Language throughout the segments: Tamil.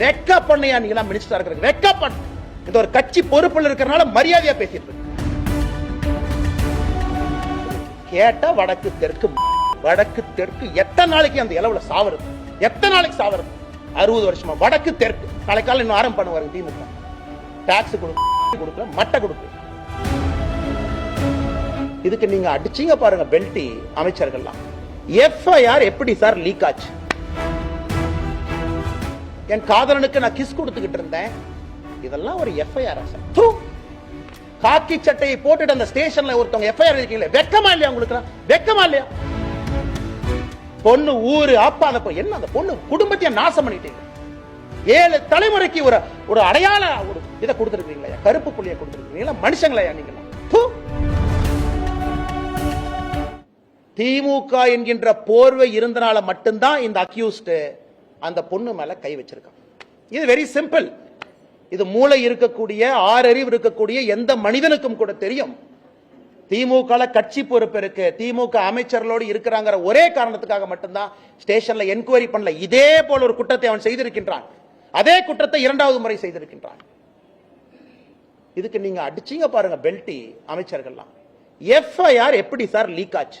வெக்க பண்ணையா நீங்க எல்லாம் மினிஸ்டரா இருக்கிறது வெக்க பண்ண. இந்த ஒரு கட்சி பொறுப்புல இருக்கிறனால மரியாதையா பேசிட்டு இருக்கு. கேட்டா வடக்கு தெற்கு வடக்கு தெற்கு. எத்தனை நாளைக்கு அந்த இளவுல சாவறது? எத்தனை நாளைக்கு சாவறது? அறுபது வருஷமா. வடக்கு தெற்கு. நாளை இன்னும் ஆரம்பம் பண்ணுவாங்க திமுக. டாக்ஸ் கொடுக்க கொடுக்கல மட்டை கொடுக்கல இதுக்கு நீங்க அடிச்சீங்க பாருங்க பெல்டி அமைச்சர்கள்லாம். எஃப்ஐஆர் எப்படி சார் லீக் ஆச்சு? என் காதலனுக்கு நான் கிஸ் கொடுத்துக்கிட்டு இருந்தேன். இதெல்லாம் ஒரு எஃப்ஐஆர் தூ. காக்கி சட்டையை போட்டுட்டு அந்த ஸ்டேஷன்ல ஒருத்தவங்க எஃப்ஐஆர் இருக்கீங்களே வெக்கமா இல்லையா உங்களுக்கு வெக்கமா இல்லையா? பொண்ணு ஊரு அப்பா அந்த என்ன அந்த பொண்ணு? குடும்பத்தையே நாசம் பண்ணிட்டீங்க. ஏழு தலைமுறைக்கு ஒரு ஒரு அடையாள ஒரு இதை கொடுத்துருக்கீங்களா கருப்பு புள்ளியை கொடுத்துருக்கீங்களா? மனுஷங்களா நீங்க திமுக என்கின்ற போர்வை இருந்தனால மட்டும்தான் இந்த அக்யூஸ்ட் அந்த பொண்ணு மேல கை வச்சிருக்கான். இது வெரி சிம்பிள் இது மூளை இருக்கக்கூடிய ஆறறிவு இருக்கக்கூடிய எந்த மனிதனுக்கும் கூட தெரியும். திமுக கட்சி பொறுப்பு இருக்கு. திமுக அமைச்சர்களோடு இருக்கிறாங்கிற ஒரே காரணத்துக்காக மட்டும்தான் ஸ்டேஷன்ல என்கொயரி பண்ணல. இதே போல ஒரு குற்றத்தை அவன் செய்திருக்கின்றான். அதே குற்றத்தை இரண்டாவது முறை செய்திருக்கின்றான். இதுக்கு நீங்க அடிச்சீங்க பாருங்க பெல்டி அமைச்சர்கள்லாம். எஃப்ஐஆர் எப்படி சார் லீக் ஆச்சு?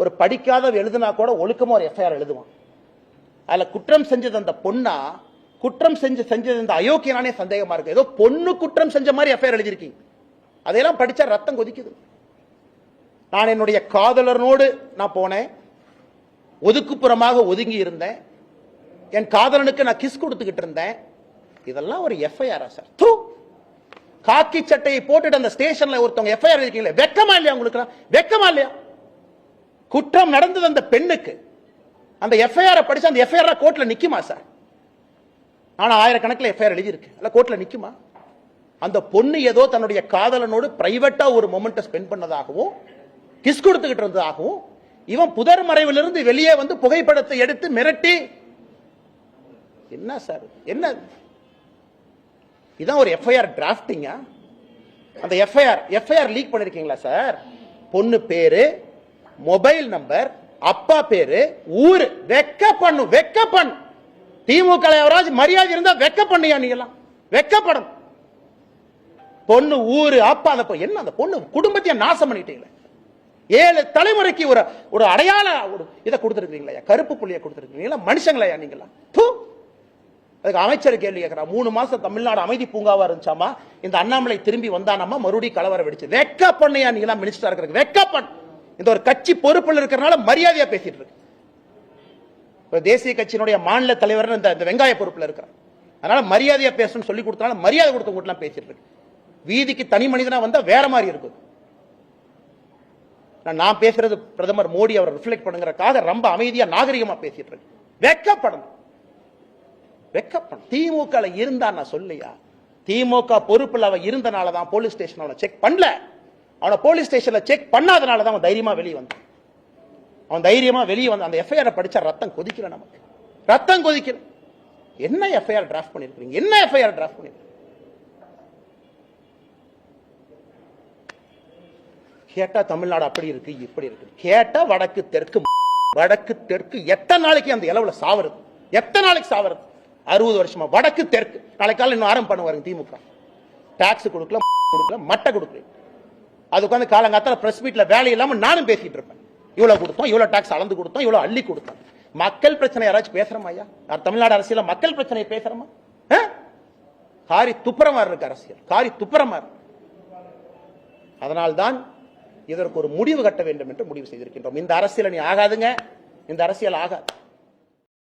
ஒரு படிக்காத எழுதுனா கூட ஒழுக்கமாக ஒரு எஃப்ஐஆர் எழுதுவான். அதில் குற்றம் செஞ்சது அந்த பொண்ணா குற்றம் செஞ்சு செஞ்சது இந்த அயோக்கியனானே சந்தேகமா இருக்கு. ஏதோ பொண்ணு குற்றம் செஞ்ச மாதிரி எஃப்ஐஆர் எழுதியிருக்கீங்க. அதையெல்லாம் படிச்சா ரத்தம் கொதிக்குது. நான் என்னுடைய காதலனோடு நான் போனேன். ஒதுக்குப்புறமாக ஒதுங்கி இருந்தேன். என் காதலனுக்கு நான் கிஸ் கொடுத்துக்கிட்டு இருந்தேன். இதெல்லாம் ஒரு எஃப்ஐஆரா சார் தூ! காக்கி சட்டையை போட்டுட்டு அந்த ஸ்டேஷன்ல ஒருத்தவங்க எஃப்ஐஆர் இருக்கீங்களே வெக்கமா இல்லையா உங்களுக்கு வெக்கமா இல்லையா? குற்றம் நடந்தது அந்த பெண்ணுக்கு அந்த எஃப்ஐஆர் படிச்சு அந்த எஃப்ஐஆர் கோர்ட்ல நிக்குமா சார் ஆனா ஆயிரக்கணக்கில் எஃப்ஐஆர் எழுதியிருக்கு. அல்ல கோர்ட்ல நிக்குமா? அந்த பொண்ணு ஏதோ தன்னுடைய காதலனோடு பிரைவேட்டா ஒரு மொமெண்ட்டை ஸ்பெண்ட் பண்ணதாகவும் கிஸ் கொடுத்துக்கிட்டு இருந்ததாகவும் இவன் புதர் மறைவிலிருந்து வெளியே வந்து புகைப்படத்தை எடுத்து மிரட்டி என்ன சார் என்ன? இதான் ஒரு எஃப்ஐஆர் டிராஃப்டிங்கா அந்த எஃப்ஐஆர் எஃப்ஐஆர் லீக் பண்ணிருக்கீங்களா சார் பொண்ணு பேரு மொபைல் நம்பர் அப்பா பேரு ஊரு. வெக்க பண்ணு வெக்க பண்ணு திமுக எவராஜ் மரியாதை இருந்தா வெக்க பண்ணியா நீங்களாம் வெக்கப்படும். பொண்ணு ஊரு அப்பா அந்த என்ன அந்த பொண்ணு? குடும்பத்தையே நாசம் பண்ணிட்டீங்களே. ஏழு தலைமுறைக்கு ஒரு ஒரு அடையாள ஒரு இதை கொடுத்துருக்கீங்களா கருப்பு புள்ளியை கொடுத்துருக்கீங்களா மனுஷங்களையா நீங்களா தூ! அதுக்கு அமைச்சர் கேள்வி கேட்கிறா மூணு மாசம் தமிழ்நாடு அமைதி பூங்காவா இருந்துச்சாமா? இந்த அண்ணாமலை திரும்பி வந்தானாமா? மறுபடியும் கலவரம் வெடிச்சு. வெக்க பண்ணையா நீங்களா மினிஸ்டர் இருக்கிறது வெக்க பண்ண இந்த ஒரு கட்சி பொறுப்புல இருக்கிறனால மரியாதையா பேசிட்டு இருக்கு. ஒரு தேசிய கட்சியினுடைய மாநில தலைவர் இந்த இந்த வெங்காய பொறுப்புல இருக்கிறார். அதனால மரியாதையா பேசணும்னு சொல்லி கொடுத்தனால மரியாதை கொடுத்தவங்க பேசிட்டு இருக்கு. வீதிக்கு தனி மனிதனா வந்தா வேற மாதிரி இருக்குது. நான் நான் பேசுறது பிரதமர் மோடி அவர் ரிஃப்ளெக்ட் பண்ணுங்கிறக்காக ரொம்ப அமைதியா நாகரிகமா பேசிட்டு இருக்கு. வெக்கப்படணும். வெக்கப்படும் திமுக இருந்தா நான் சொல்லியா? திமுக பொறுப்புல அவன் இருந்தனால தான் போலீஸ் ஸ்டேஷன் அவனை செக் பண்ணல. அவனை போலீஸ் ஸ்டேஷன்ல செக் பண்ணாதனால தான் அவன் தைரியமா வெளியே வந்தான். அவன் தைரியமா வெளியே வந்து அந்த எஃப்ஐஆர் படிச்சா ரத்தம் கொதிக்கல நமக்கு. ரத்தம் கொதிக்கல. என்ன எஃப்ஐஆர் டிராஃப்ட் பண்ணிருக்கீங்க என்ன எஃப்ஐஆர் டிராஃப்ட் பண்ணிருக்கீங்க கேட்டா தமிழ்நாடு அப்படி இருக்கு இப்படி இருக்கு. கேட்டா வடக்கு தெற்கு வடக்கு தெற்கு. எத்தனை நாளைக்கு அந்த இளவுல சாவறது? எத்தனை நாளைக்கு சாவறது? அறுபது வருஷமா. வடக்கு தெற்கு. நாளைக்கு காலம் இன்னும் ஆரம்பம் பண்ணுவாருங்க திமுக. டாக்ஸ் கொடுக்கல கொடுக்கல மட்டை கொடுக்கல. அது உட்காந்து காலங்காத்தால பிரஸ் மீட்ல வேலை இல்லாமல் நானும் பேசிட்டு இருப்பேன். இவ்வளவு கொடுத்தோம் இவ்வளவு டாக்ஸ் அளந்து கொடுத்தோம் இவ்வளவு அள்ளி கொடுத்தோம். மக்கள் பிரச்சனை யாராச்சும் பேசுகிறோமா ஐயா? தமிழ்நாடு அரசியல மக்கள் பிரச்சனையை பேசுகிறோமா ஆ? காரி துப்புரமா இருக்கு அரசியல். காரி துப்புரமா இருக்கு அதனால்தான் இதற்கு ஒரு முடிவு கட்ட வேண்டும் என்று முடிவு செய்திருக்கின்றோம். இந்த அரசியல் நீ ஆகாதுங்க. இந்த அரசியல் ஆகாது.